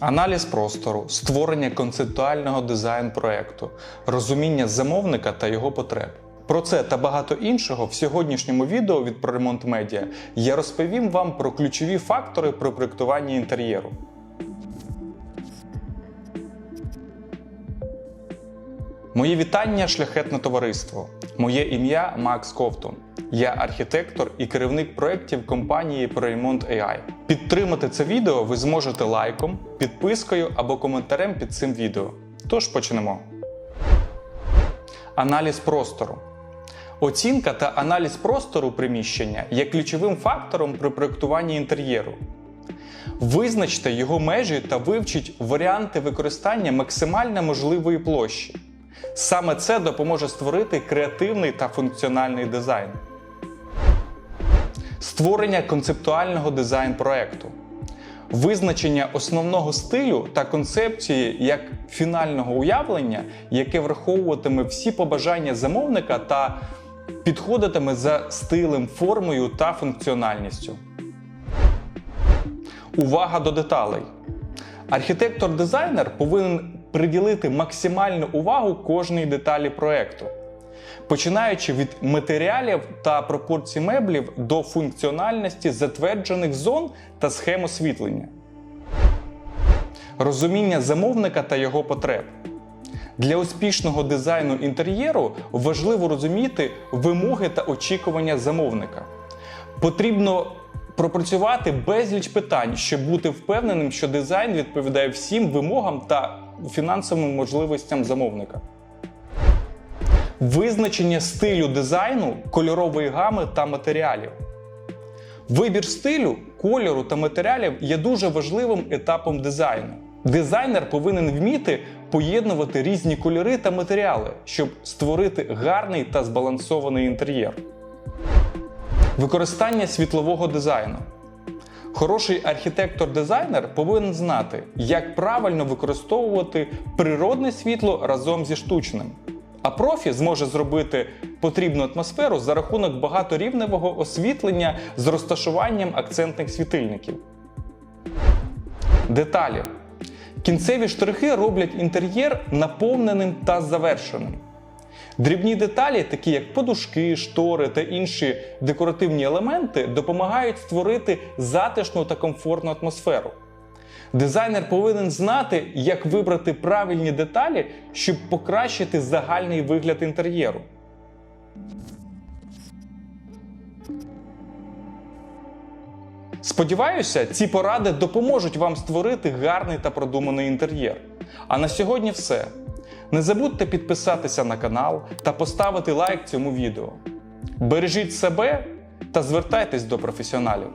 Аналіз простору, створення концептуального дизайн проекту, розуміння замовника та його потреб. Про це та багато іншого в сьогоднішньому відео від ProRemont Media я розповім вам про ключові фактори при проєктуванні інтер'єру. Моє вітання, шляхетне товариство. Моє ім'я Макс Ковтун. Я архітектор і керівник проєктів компанії ProRemont AI. Підтримати це відео ви зможете лайком, підпискою або коментарем під цим відео. Тож почнемо. Аналіз простору. Оцінка та аналіз простору приміщення є ключовим фактором при проєктуванні інтер'єру. Визначте його межі та вивчіть варіанти використання максимально можливої площі. Саме це допоможе створити креативний та функціональний дизайн. Створення концептуального дизайн проекту. Визначення основного стилю та концепції як фінального уявлення, яке враховуватиме всі побажання замовника та підходитиме за стилем, формою та функціональністю. Увага до деталей. Архітектор-дизайнер повинен приділити максимальну увагу кожній деталі проекту, починаючи від матеріалів та пропорцій меблів до функціональності затверджених зон та схем освітлення, розуміння замовника та його потреб. Для успішного дизайну інтер'єру важливо розуміти вимоги та очікування замовника. Потрібно пропрацювати безліч питань, щоб бути впевненим, що дизайн відповідає всім вимогам та фінансовим можливостям замовника. Визначення стилю дизайну, кольорової гами та матеріалів. Вибір стилю, кольору та матеріалів є дуже важливим етапом дизайну. Дизайнер повинен вміти поєднувати різні кольори та матеріали, щоб створити гарний та збалансований інтер'єр. Використання світлового дизайну. Хороший архітектор-дизайнер повинен знати, як правильно використовувати природне світло разом зі штучним. А профі зможе зробити потрібну атмосферу за рахунок багаторівневого освітлення з розташуванням акцентних світильників. Деталі. Кінцеві штрихи роблять інтер'єр наповненим та завершеним. Дрібні деталі, такі як подушки, штори та інші декоративні елементи, допомагають створити затишну та комфортну атмосферу. Дизайнер повинен знати, як вибрати правильні деталі, щоб покращити загальний вигляд інтер'єру. Сподіваюся, ці поради допоможуть вам створити гарний та продуманий інтер'єр. А на сьогодні все. Не забудьте підписатися на канал та поставити лайк цьому відео. Бережіть себе та звертайтесь до професіоналів.